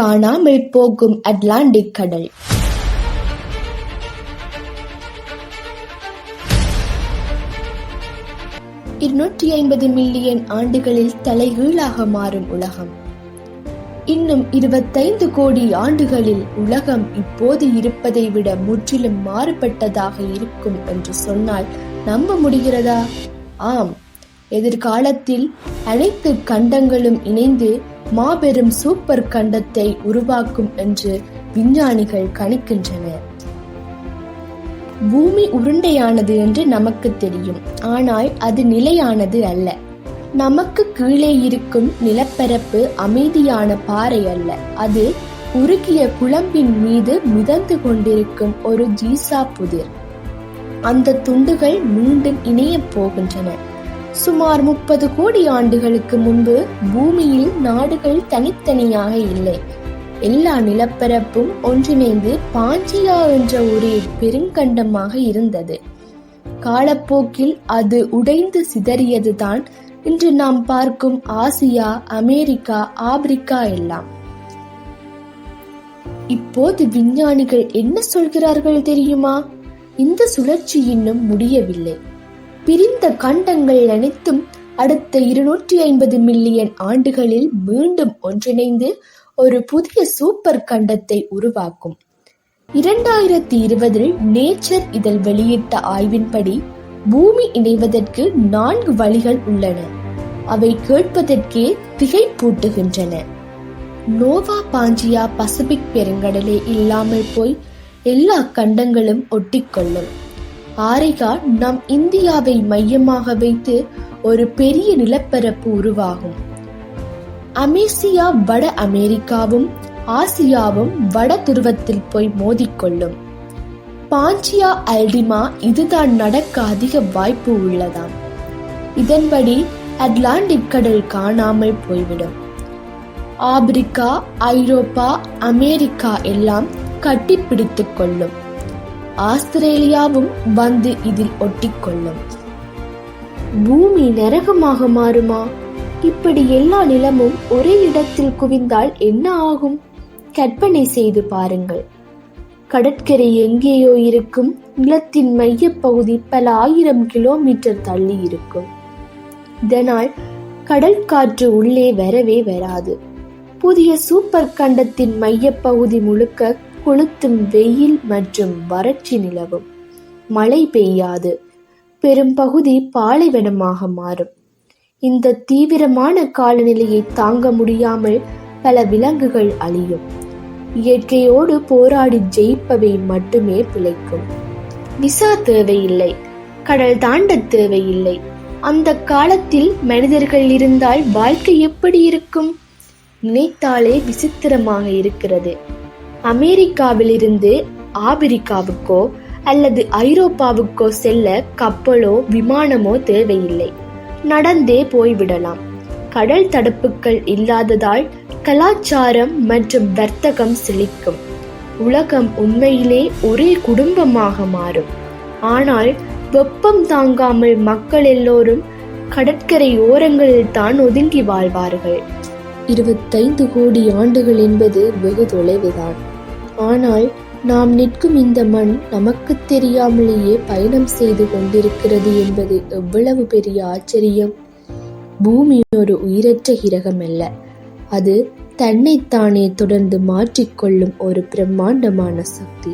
காணாமல் போகும் அட்லாண்டிக் கடல். இருநூற்றி ஐம்பது மில்லியன் ஆண்டுகளில் தலைகீழாக மாறும் உலகம். இன்னும் இருபத்தைந்து கோடி ஆண்டுகளில் உலகம் இப்போது இருப்பதை விட முற்றிலும் மாறுபட்டதாக இருக்கும் என்று சொன்னால் நம்ப முடிகிறதா? ஆம். எதிர்காலத்தில் அனைத்து கண்டங்களும் இணைந்து மாபெரும் சூப்பர் கண்டத்தை உருவாக்கும் என்று விஞ்ஞானிகள் கணிக்கின்றனர். பூமி உருண்டையானது என்று நமக்கு தெரியும். ஆனால் அது நிலையானது அல்ல. நமக்கு கீழே இருக்கும் நிலப்பரப்பு அமைதியான பாறை அல்ல. அது உருகிய குழம்பின் மீது மிதந்து கொண்டிருக்கும் ஒரு ஜீசா புதிர். அந்த துண்டுகள் மீண்டும் இணையப் போகின்றன. சுமார் முப்பது கோடி ஆண்டுகளுக்கு முன்பு பூமியில் நாடுகள் தனித்தனியாக இல்லை. எல்லா நிலப்பரப்பும் ஒன்றிணைந்து பாஞ்சியா என்ற ஒரு பெருங்கண்டமாக இருந்தது. காலப்போக்கில் அது உடைந்து சிதறியதுதான் இன்று நாம் பார்க்கும் ஆசியா அமெரிக்கா ஆப்பிரிக்கா எல்லாம். இப்போது விஞ்ஞானிகள் என்ன சொல்கிறார்கள் தெரியுமா? இந்த சுழற்சி இன்னும் முடியவில்லை. பிரிந்த கண்டங்கள் அனைத்தும் அடுத்த இருநூற்றி ஐம்பது மில்லியன் ஆண்டுகளில் மீண்டும் ஒன்றிணைந்து ஒரு புதிய சூப்பர் கண்டத்தை உருவாக்கும். இரண்டாயிரத்தி இருபதில் நேச்சர் இதழ் வெளியிட்ட ஆய்வின்படி பூமி இணைவதற்கு நான்கு வழிகள் உள்ளன. அவை கேட்பதற்கே திகைப்பூட்டுகின்றன நோவா பாஞ்சியா பசிபிக் பெருங்கடலே இல்லாமல் போய் எல்லா கண்டங்களும் ஒட்டிக்கொள்ளும். ஆரிகா நம் இந்தியாவை மையமாக வைத்து ஒரு பெரிய நிலப்பரப்பு உருவாகும். அமேசியா வட அமெரிக்காவும் ஆசியாவும் வட துருவத்தில் போய் மோதிக்கொள்ளும். பாஞ்சியா அல்டிமா இதுதான் நடக்க அதிக வாய்ப்பு உள்ளதாம். இதன்படி அட்லாண்டிக் கடல் காணாமல் போய்விடும். ஆப்பிரிக்கா ஐரோப்பா அமெரிக்கா எல்லாம் கட்டிப்பிடித்துக் கொள்ளும். ஆஸ்திரேலியாவும் வந்து இதில் ஒட்டிக்கொள்ளும். பூமி நரகமாக மாறுமா? இப்படி எல்லா நிலமும் ஒரே இடத்தில் குவிந்தால் என்ன ஆகும்? கற்பனை செய்து பாருங்கள். கடற்கரை எங்கேயோ இருக்கும். நிலத்தின் மையப்பகுதி பல ஆயிரம் கிலோமீட்டர் தள்ளி இருக்கும். இதனால் கடல் காற்று உள்ளே வரவே வராது. புதிய சூப்பர் கண்டத்தின் மையப்பகுதி முழுக்க கொளுத்தும் வெயில் மற்றும் வறட்சி நிலவும். மழை பெய்யாது. பெரும் பகுதி பாலைவனமாக மாறும். இந்த தீவிரமான காலநிலையை தாங்க முடியாமல் பல விலங்குகள் அழியும். இயற்கையோடு போராடி ஜெயிப்பவை மட்டுமே பிழைக்கும். விசா தேவையில்லை. கடல் தாண்ட தேவையில்லை. அந்த காலத்தில் மனிதர்கள் இருந்தால் வாழ்க்கை எப்படி இருக்கும்? நினைத்தாலே விசித்திரமாக இருக்கிறது. அமெரிக்காவிலிருந்து ஆப்பிரிக்காவுக்கோ அல்லது ஐரோப்பாவுக்கோ செல்ல கப்பலோ விமானமோ தேவையில்லை. நடந்தே போய்விடலாம். கடல் தடுப்புகள் இல்லாததால் கலாச்சாரம் மற்றும் வர்த்தகம் செழிக்கும். உலகம் உண்மையிலே ஒரே குடும்பமாக மாறும். ஆனால் வெப்பம் தாங்காமல் மக்கள் எல்லோரும் கடற்கரை ஓரங்களில் தான் ஒதுங்கி வாழ்வார்கள். இருபத்தைந்து கோடி ஆண்டுகள் என்பது வெகு தொலைவுதான். ஆனால் நாம் நிற்கும் இந்த மண் நமக்கு தெரியாமலேயே பயணம் செய்து கொண்டிருக்கிறது என்பது எவ்வளவு பெரிய ஆச்சரியம். பூமி ஒரு உயிரற்ற கிரகம் அல்ல அது தன்னைத்தானே தொடர்ந்து மாற்றிக்கொள்ளும் ஒரு பிரம்மாண்டமான சக்தி.